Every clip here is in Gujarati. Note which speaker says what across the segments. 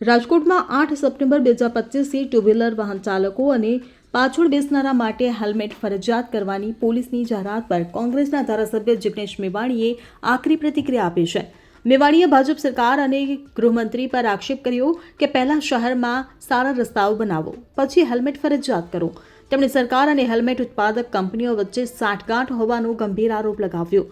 Speaker 1: રાજકોટમાં આઠ સપ્ટેમ્બર બે હજાર પચીસથી ટુ વ્હીલર વાહન ચાલકો અને પાછળ બેસનારા માટે હેલ્મેટ ફરજિયાત કરવાની પોલીસની જાહેરાત પર કોંગ્રેસના ધારાસભ્ય જિગ્નેશ મેવાણીએ આકરી પ્રતિક્રિયા આપી છે. મેવાણીએ ભાજપ સરકાર અને ગૃહમંત્રી પર આક્ષેપ કર્યો કે પહેલાં શહેરમાં સારા રસ્તાઓ બનાવો, પછી હેલ્મેટ ફરજિયાત કરો. તેમણે સરકાર અને હેલ્મેટ ઉત્પાદક કંપનીઓ વચ્ચે સાંઠગાંઠ હોવાનો ગંભીર આરોપ લગાવ્યો.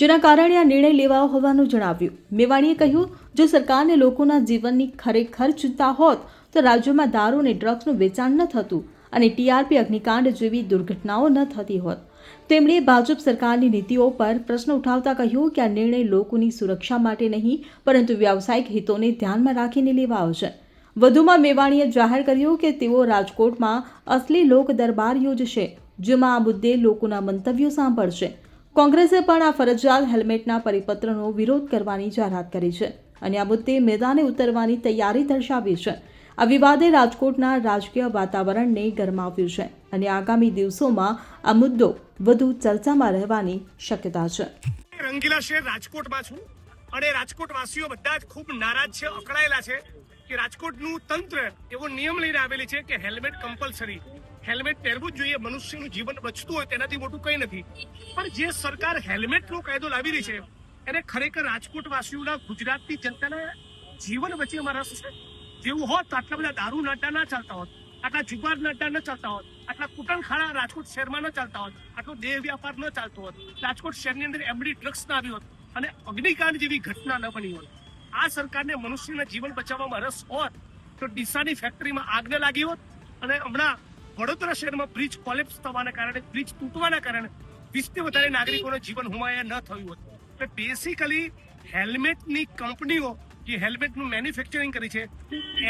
Speaker 1: જેના કારણે આ નિર્ણય લેવાયો હોવાનું જણાવ્યું. મેવાણીએ કહ્યું, જો સરકારને લોકોના જીવનની ખરેખર ચિંતા હોત, તો રાજ્યમાં દારૂ અને ડ્રગ્સનું વેચાણ ન થતું અને ટીઆરપી અગ્નિકાંડ જેવી દુર્ઘટનાઓ ન થતી હોત. તેમણે ભાજપ સરકારની નીતિઓ પર પ્રશ્ન ઉઠાવતા કહ્યું કે આ નિર્ણય લોકોની સુરક્ષા માટે નહીં, પરંતુ વ્યાવસાયિક હિતોને ધ્યાનમાં રાખીને લેવાયો છે. વધુમાં મેવાણીએ જાહેર કર્યું કે તેઓ રાજકોટમાં અસલી લોક દરબાર યોજશે, જેમાં આ મુદ્દે લોકોના મંતવ્યો સાંભળશે. કોંગ્રેસે પણ આ ફરજિયાત હેલ્મેટના પરિપત્રનો વિરોધ કરવાની જાહેરાત કરી છે અને આ મુદ્દે મેદાને ઉતરવાની તૈયારી દર્શાવી છે. આ વિવાદે રાજકોટના રાજકીય વાતાવરણને ગરમાવ્યું છે અને આગામી દિવસોમાં આ મુદ્દો વધુ ચર્ચામાં રહેવાની શક્યતા છે.
Speaker 2: રંગીલા શહેર રાજકોટમાં છું અને રાજકોટવાસીઓ બધા જ ખૂબ નારાજ છે, અકળાયેલા છે. કે રાજકોટનું તંત્ર એવો નિયમ લઈને આવેલી છે કે હેલ્મેટ કમ્પલસરી હેલ્મેટ પહેરવું જ જોઈએ, મનુષ્યનું જીવન બચતું હોય તેનાથી મોટું કંઈ નથી. પણ જે સરકાર હેલ્મેટનો કાયદો લાવી રહી છે, એને ખરેખર રાજકોટવાસીઓના ગુજરાતની જનતાના જીવન વચ્ચે અમારા જેવું હોત, આટલા બધા દારૂ નાટા ના ચાલતા હોત, આટલા જુગાર નાટા ન ચાલતા હોત, આટલા કુટનખાડા રાજકોટ શહેરમાં ન ચાલતા હોત, આટલો દેહ વ્યાપાર ન ચાલતો હોત, રાજકોટ શહેરની અંદર એમડી ડ્રગ્સ ના આવી હોત અને અગ્નિકાંડ જેવી ઘટના ન બની હોત. આ સરકારને મનુષ્યના જીવન બચાવવામાં રસ હોત, તો ડીસાની ફેક્ટરીમાં આગને લાગી હોત અને હમણાં વડોદરા શહેરમાં બ્રિજ કોલેપ્સ થવાના કારણે, બ્રિજ તૂટવાના કારણે વીસથી વધારે નાગરિકોનું જીવન હુમાયા ન થયું હતું. એટલે બેસિકલી હેલ્મેટની કંપનીઓ જે હેલ્મેટનું મેન્યુફેક્ચરિંગ કરી છે,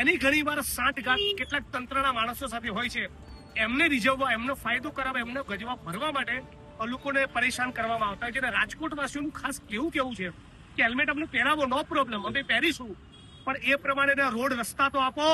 Speaker 2: એની ઘણી વાર સાંઠગાંઠ કેટલાક તંત્રના માણસો સાથે હોય છે. એમને રીઝવવા, એમનો ફાયદો કરાવવા, એમનો ગજવા ભરવા માટે લોકોને પરેશાન કરવામાં આવતા હોય છે. રાજકોટ વાસીઓનું ખાસ કેવું કેવું છે? કે હેલ્મેટ અમને પહેરાવો નો પ્રોબ્લેમ અમે પહેરીશું. પણ એ પ્રમાણેના રોડ રસ્તા તો આપો.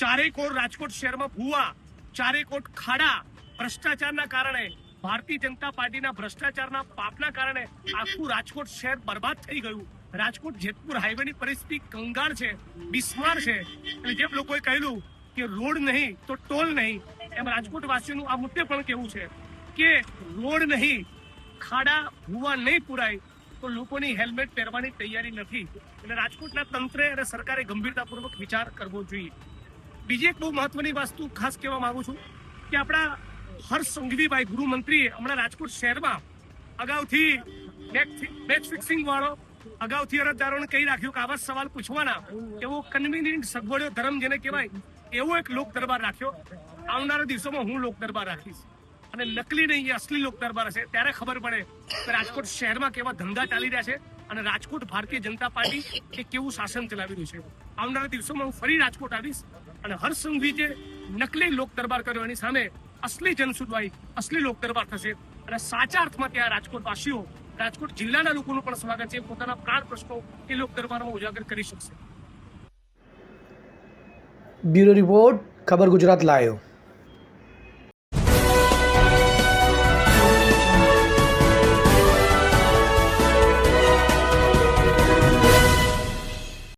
Speaker 2: ચારેય કોર રાજકોટ શહેરમાં ભૂવા, ચારેય કોટ ખાડા. ભ્રષ્ટાચારના કારણે, ભારતીય જનતા પાર્ટીના ભ્રષ્ટાચારના પાપના કારણે આખું રાજકોટ શહેર બરબાદ થઈ ગયું. રાજકોટ જેતપુર હાઈવેની પરિસ્થિતિ કંગાળ છે, બિસ્માર છે. અને જેમ લોકોએ કહેલું કે રોડ નહીં તો ટોલ નહીં, એમ રાજકોટ વાસીઓનું આ મુદ્દે પણ કેવું છે કે રોડ નહીં, ખાડા, ભૂવા નહીં પુરાય. તો લોકોની હેલ્મેટ પહેરવાની તૈયારી નથી. એટલે રાજકોટના તંત્રે અને સરકારે ગંભીરતાપૂર્વક વિચાર કરવો જોઈએ. બીજી એક બહુ મહત્વની વસ્તુ ખાસ કહેવા માંગુ છું કે આપણા હર્ષ સંઘવીભાઈ ગૃહમંત્રીએ હમણાં રાજકોટ શહેરમાં અગાઉથી મેચ ફિક્સિંગ વાળો, અગાઉથી અરજદારોને કહી રાખ્યું કે આવા સવાલ પૂછવાના. એવો કન્વીનિયન્ટ સગવડો ધર્મ જેને કહેવાય, એવો એક લોક દરબાર રાખ્યો. આવનારા દિવસોમાં હું લોક દરબાર રાખીશ. અને નકલી નહીં, એ અસલી લોક દરબાર હશે. ત્યારે ખબર પડે કે રાજકોટ શહેરમાં કેવા ધંધા ચાલી રહ્યા છે અને રાજકોટ ભારતીય જનતા પાર્ટી એ કેવું શાસન ચલાવી રહ્યું છે. આવનારા દિવસોમાં હું ફરી રાજકોટ આવીશ અને હર્ષ સંઘવી નકલી લોક દરબાર કર્યો. એની સામે અસલી જનસુનવાઈ અસલી લોક દરબાર થશે. અને સાચા અર્થમાં ત્યાં રાજકોટ વાસીઓ રાજકોટ જિલ્લાના લોકોનું પણ સ્વાગત છે. પોતાના પ્રાણ પ્રશ્નો એ લોક દરબારમાં ઉજાગર કરી શકશે.
Speaker 3: બ્યુરો રિપોર્ટ, ખબર ગુજરાત લાયો.